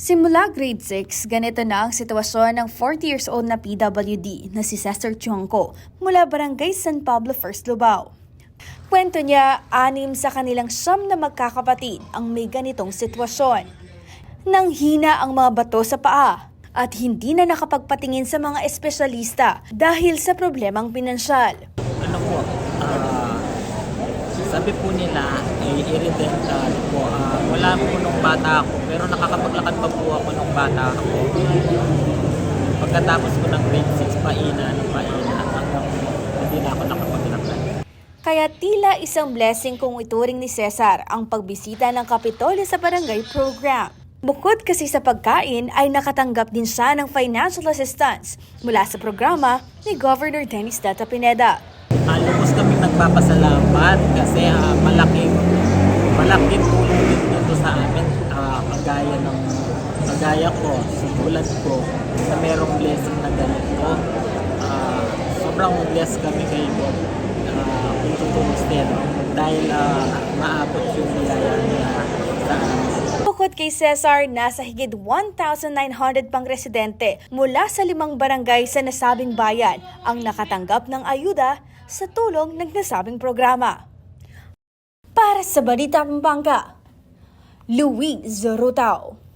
Simula grade 6, ganito na ang sitwasyon ng 40 years old na PWD na si Cesar Chonco mula Barangay San Pablo First Lubao. Kwento niya, anim sa kanilang siyam na magkakapatid ang may ganitong sitwasyon. Nang hina ang mga bato sa paa at hindi na nakapagpatingin sa mga espesyalista dahil sa problemang pinansyal. Sabi po nila, ay iridental po. Ah, wala po nung bata ako, pero nakakapaglakad pa po ako nung bata ako. Pagkatapos ko ng grade 6, paina ng paina hanggang hindi na ako nakapaglakad. Kaya tila isang blessing kung ituring ni Cesar ang pagbisita ng Kapitolyo sa barangay program. Bukod kasi sa pagkain ay nakatanggap din siya ng financial assistance mula sa programa ni Governor Dennis Data Pineda. Ah, lubos kami nagpapasalamat kasi ah, malaking malaking tulong din dito sa amin kagaya ng kagaya ko, tulad ko na merong blessing na ganito. Ah, sobrang blessed kami kay God uh, kung tutusin dahil ah, maabot yung biyaya niya sa. Bukod kay Cesar, nasa higit 1,900 pang residente mula sa limang barangay sa nasabing bayan ang nakatanggap ng ayuda sa tulong ng nasabing programa. Para sa Balita Pampanga, Luis Zorotao.